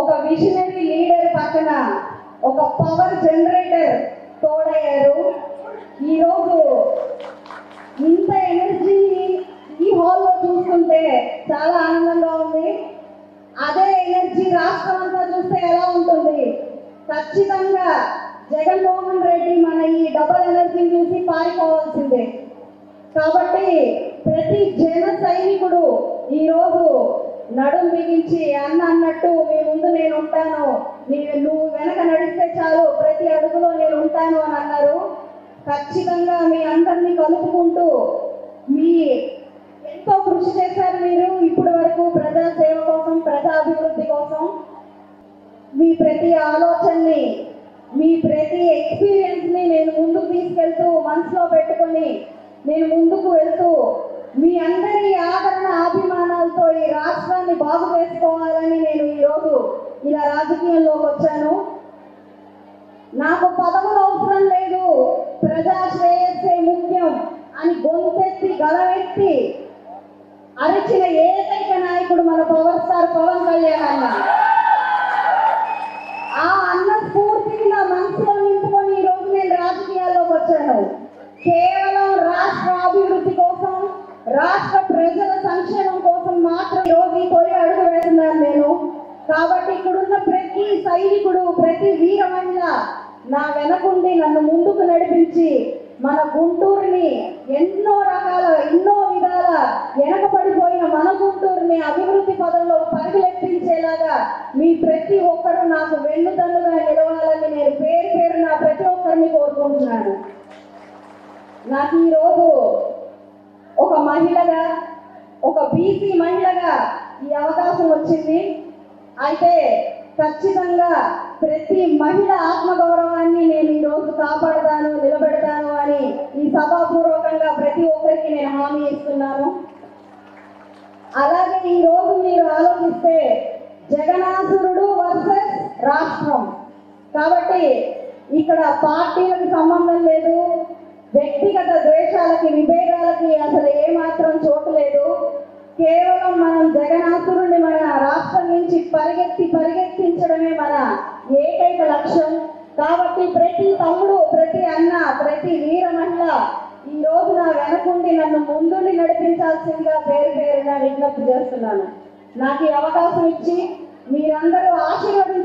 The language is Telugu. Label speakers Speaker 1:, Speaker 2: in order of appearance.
Speaker 1: ఒక విషనరీ లీడర్ పక్కన ఒక పవర్ జనరేటర్ తోడయ్యారు. ఈరోజు ఇంత ఎనర్జీ ఈ హాల్లో చూసుకుంటే చాలా ఆనందంగా ఉంది. అదే ఎనర్జీ రాష్ట్రం అంతా చూస్తే ఎలా ఉంటుంది? ఖచ్చితంగా జగన్మోహన్ రెడ్డి మన ఈ డబల్ ఎనర్జీ చూసి పారిపోవాల్సిందే. కాబట్టి ప్రతి జన సైనికుడు ఈరోజు నడుం బిగించి అన్న అన్నట్టు మీ ముందు నేను ఉంటాను. నీ నువ్వు వెనక నడిస్తే చాలు ప్రతి అడుగులో నేను ఉంటాను అని అన్నారు. ఖచ్చితంగా మీ అందరినీ కలుపుకుంటూ మీ ఎంతో కృషి చేశారు మీరు. ఇప్పటి వరకు ప్రజా సేవ కోసం ప్రజా అభివృద్ధి కోసం మీ ప్రతి ఆలోచనని మీ ప్రతి ఎక్స్పీరియన్స్ని నేను ముందుకు తీసుకెళ్తూ మనసులో పెట్టుకొని నేను ముందుకు వెళ్తూ మీ అందరి ఆదరణ అభిమానం రాష్ట్రాన్ని బాగు చేసుకోవాలని నేను ఈరోజు ఇలా రాజకీయంలోకి వచ్చాను. నాకు పదవులు అవసరం లేదు. ప్రజా శ్రేయస్సే ముఖ్యం అని గొంతెత్తి గలవెత్తి అరిచిన ఏకైక నాయకుడు మన పవర్ స్టార్ పవన్ కళ్యాణ్ అన్న ఆ అన్న స్ఫూర్తిని నా మనసులో నింపుకొని ఈ రోజు నేను రాజకీయాల్లోకి వచ్చాను కేవలం రాష్ట్ర అభివృద్ధి కోసం రాష్ట్ర ప్రజల సంక్షేమం కోసం మాత్రం రోజు ఈ తొలి అడుగు వేస్తున్నాను నేను. కాబట్టి ఇక్కడున్న ప్రతి సైనికుడు ప్రతి వీర మహిళ నా వెనకుండి నన్ను ముందుకు నడిపించి మన గుంటూరుని ఎన్నో రకాల ఎన్నో విధాల వెనకబడిపోయిన మన గుంటూరుని అభివృద్ధి పదంలో పరుగులెత్తించేలాగా మీ ప్రతి ఒక్కరు నాకు వెన్నుదన్నుగా నిలవాలని నేను పేరు పేరు నా ప్రతి ఒక్కరిని కోరుకుంటున్నాను. నాకు ఈరోజు ఒక మహిళగా ఒక బీసీ మహిళగా ఈ అవకాశం వచ్చింది. అయితే ఖచ్చితంగా ప్రతి మహిళ ఆత్మగౌరవాన్ని నేను ఈరోజు కాపాడతాను నిలబెడతాను అని ఈ సభాపూర్వకంగా ప్రతి ఒక్కరికి నేను హామీ ఇస్తున్నాను. అలాగే ఈ మీరు ఆలోచిస్తే జగనాసురుడు వర్సెస్ రాష్ట్రం. కాబట్టి ఇక్కడ పార్టీలకు సంబంధం లేదు వ్యక్తిగత ద్వేషాలకి విభేదాలకి పరిగెత్తి పరిగెత్తించడమే మన ఏకైక లక్ష్యం. కాబట్టి ప్రతి తమ్ముడు ప్రతి అన్న ప్రతి వీర మహిళ ఈ రోజు నా వెనకుండి నన్ను ముందుండి నడిపించాల్సిందిగా పేరు పేరున విజ్ఞప్తి చేస్తున్నాను. నాకు ఈ అవకాశం ఇచ్చి మీరందరూ ఆశీర్వదించారు